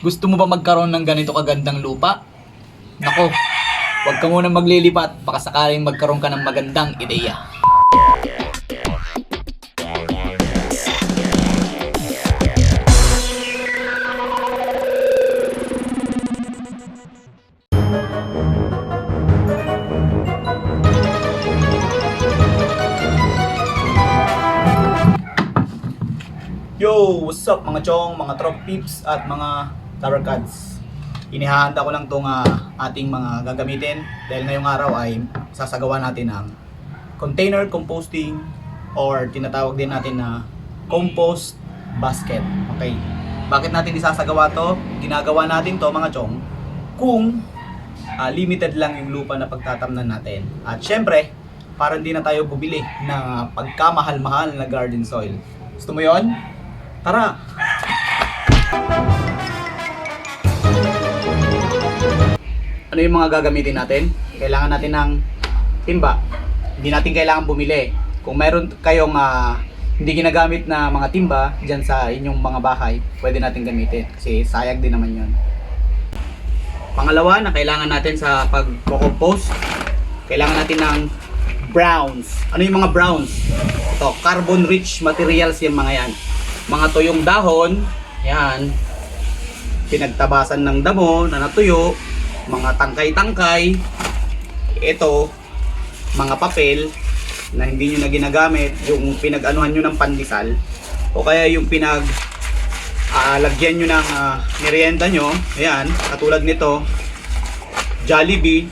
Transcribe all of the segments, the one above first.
Gusto mo ba magkaroon ng ganito kagandang lupa? Nako, huwag ka muna maglilipat baka sakaling magkaroon ka ng magandang ideya. Yo, what's up mga chong, mga trop peeps at mga tarot cards. Inihahanda ko lang tong ah, ating mga gagamitin dahil ngayong araw ay sasagawa natin ang container composting or tinatawag din natin na compost basket. Okay. Bakit natin isasagawa to? Ginagawa natin to mga chong kung ah, limited lang yung lupa na pagtatamnan natin. At syempre, para hindi na tayo bumili ng pagkamahal-mahal na garden soil. Gusto mo yon? Tara! Ano yung mga gagamitin natin? Kailangan natin ng timba. Hindi natin kailangan bumili. Kung meron kayong ah, hindi ginagamit na mga timba dyan sa inyong mga bahay, pwede natin gamitin. Kasi sayag din naman yon. Pangalawa na kailangan natin sa pag-compose, kailangan natin ng browns. Ano yung mga browns? Ito, carbon rich materials yung mga yan. Mga tuyong dahon, yan. Pinagtabasan ng damo na natuyo, mga tangkay-tangkay. Ito, mga papel na hindi nyo na ginagamit, yung pinag-anuhan nyo ng pandesal, o kaya yung pinag ah, lagyan nyo ng ah, merienda nyo, ayan, katulad nito, Jollibee,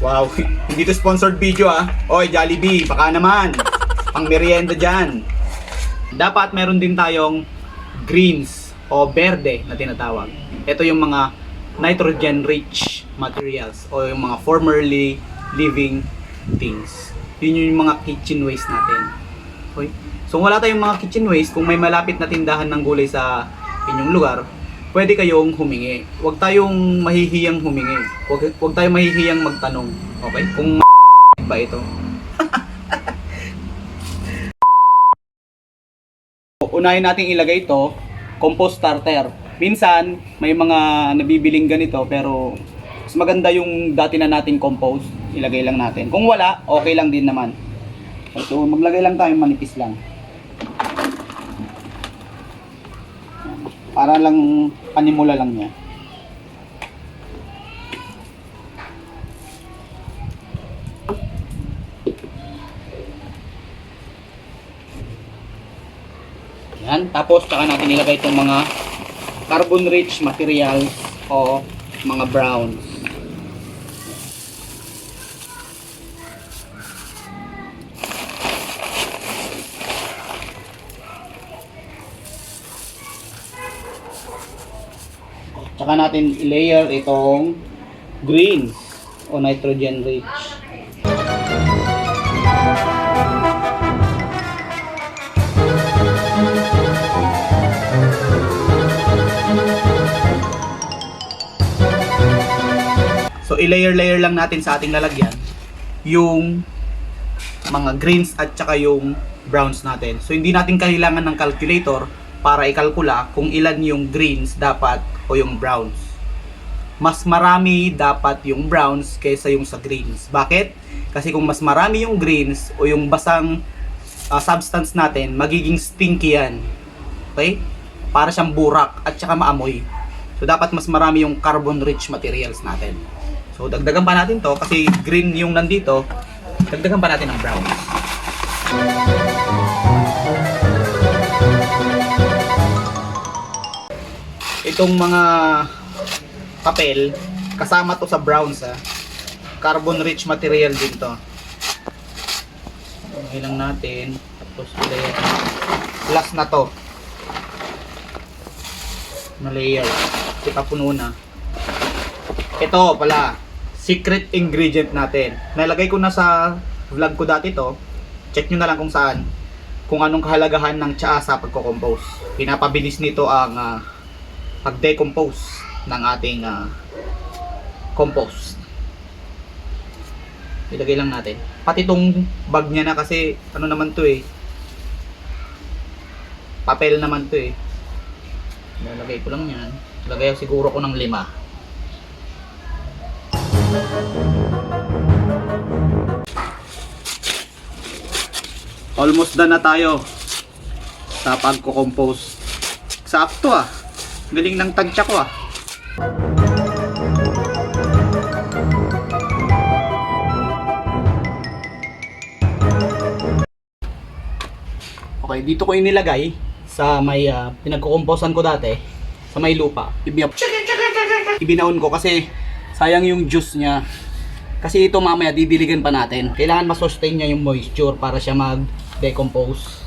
wow, hindi to sponsored video ah, oy Jollibee, baka naman, pang merienda dyan, dapat meron din tayong greens o berde na tinatawag. Ito yung mga nitrogen rich materials o yung mga formerly living things. Yun yung mga kitchen waste natin. Okay? So kung wala tayong mga kitchen waste, kung may malapit na tindahan ng gulay sa inyong lugar, pwede kayong humingi. Huwag tayong mahihiyang humingi. Huwag, huwag tayong mahihiyang magtanong. Okay? Kung ba ito. unahin nating ilagay ito, compost starter. Minsan, may mga nabibiling ganito pero mas maganda yung dati na nating compost, ilagay lang natin. Kung wala, okay lang din naman. So, maglagay lang tayo manipis lang. Para lang panimula lang niya. Yan. Tapos, saka natin ilagay itong mga carbon-rich materials o mga browns. Tsaka natin i-layer itong greens o nitrogen i-layer-layer lang natin sa ating lalagyan yung mga greens at saka yung browns natin. So hindi natin kailangan ng calculator para ikalkula kung ilan yung greens dapat o yung browns. Mas marami dapat yung browns kaysa yung sa greens. Bakit? Kasi kung mas marami yung greens o yung basang ah, substance natin, magiging stinky yan. Okay? Para siyang burak at saka maamoy. So dapat mas marami yung carbon rich materials natin. So dagdagan pa natin to kasi green yung nandito. Dagdagan pa natin ng brown. Itong mga papel kasama to sa browns ha. Carbon rich material din to. Okay lang natin. Tapos layer. Last na to. Na layer. Kita puno na. Ito pala, secret ingredient natin. Nalagay ko na sa vlog ko dati to. Check nyo na lang kung saan. Kung anong kahalagahan ng tsaa sa pagko-compose. Pinapabilis nito ang ah, pag-decompose ng ating ah, compost. Ilagay lang natin. Pati tong bag niya na kasi ano naman to eh. Papel naman to eh. Lalagay ko lang yan. Lagay siguro ko ng lima. Almost done na tayo sa pagko-compose. Sakto ah. Galing ng tansya ko ah. Okay, dito ko inilagay sa may uh, pinagkukomposan ko dati sa may lupa. Ibinaon ko kasi sayang yung juice niya. Kasi ito mamaya didiligan pa natin. Kailangan ma-sustain niya yung moisture para siya mag-decompose.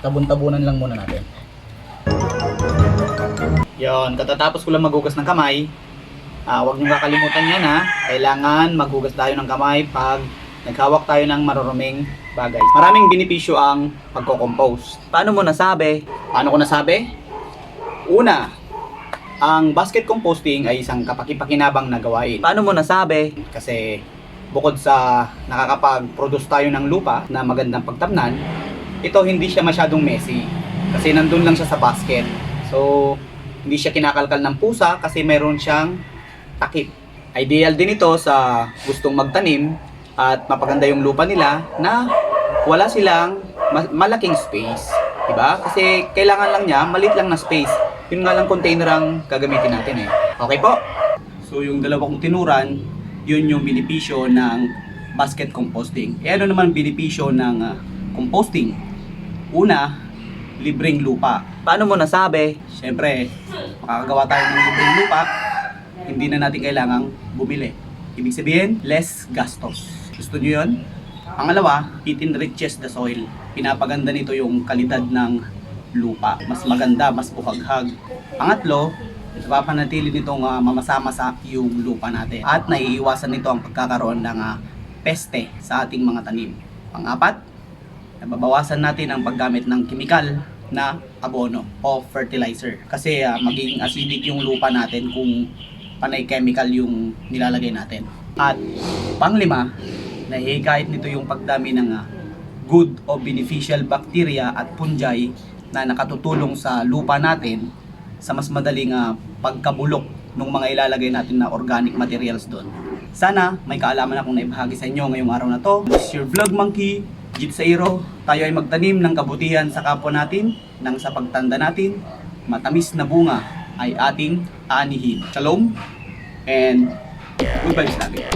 Tabon-tabunan lang muna natin. Yon, katatapos ko lang maghugas ng kamay. Ah, huwag niyo kakalimutan yan ha. Kailangan maghugas tayo ng kamay pag naghawak tayo ng maruruming bagay. Maraming benepisyo ang pagko-compose. Paano mo nasabi? Paano ko nasabi? Una, ang basket composting ay isang kapakipakinabang na gawain. Paano mo nasabi? Kasi bukod sa nakakapag-produce tayo ng lupa na magandang pagtamnan, ito hindi siya masyadong messy. Kasi nandun lang siya sa basket. So, hindi siya kinakalkal ng pusa kasi meron siyang takip. Ideal din ito sa gustong magtanim at mapaganda yung lupa nila na wala silang ma- malaking space. Diba? Kasi kailangan lang niya, maliit lang na space. Yun nga lang container ang gagamitin natin eh. Okay po? So yung dalawa kong tinuran, yun yung benepisyo ng basket composting. Eh ano naman benepisyo ng ah, composting? Una, libreng lupa. Paano mo nasabi? Siyempre, makakagawa tayo ng libreng lupa, hindi na natin kailangang bumili. Ibig sabihin, less gastos. Gusto nyo yun? Pangalawa, it enriches the soil. Pinapaganda nito yung kalidad ng lupa. Mas maganda, mas buhaghag. Pangatlo, napapanatili nitong uh, mamasa-masa yung lupa natin. At naiiwasan nito ang pagkakaroon ng ah, peste sa ating mga tanim. Pangapat, nababawasan natin ang paggamit ng kimikal na abono o fertilizer. Kasi ah, magiging acidic yung lupa natin kung panay chemical yung nilalagay natin. At panglima, nahihikayat nito yung pagdami ng ah, good o beneficial bacteria at fungi na nakatutulong sa lupa natin sa mas madaling ah, pagkabulok ng mga ilalagay natin na organic materials doon. Sana may kaalaman akong naibahagi sa inyo ngayong araw na to. This is your vlog monkey, Jit Sairo. Tayo ay magtanim ng kabutihan sa kapwa natin nang sa pagtanda natin, matamis na bunga ay ating anihin. Shalom and good vibes lagi.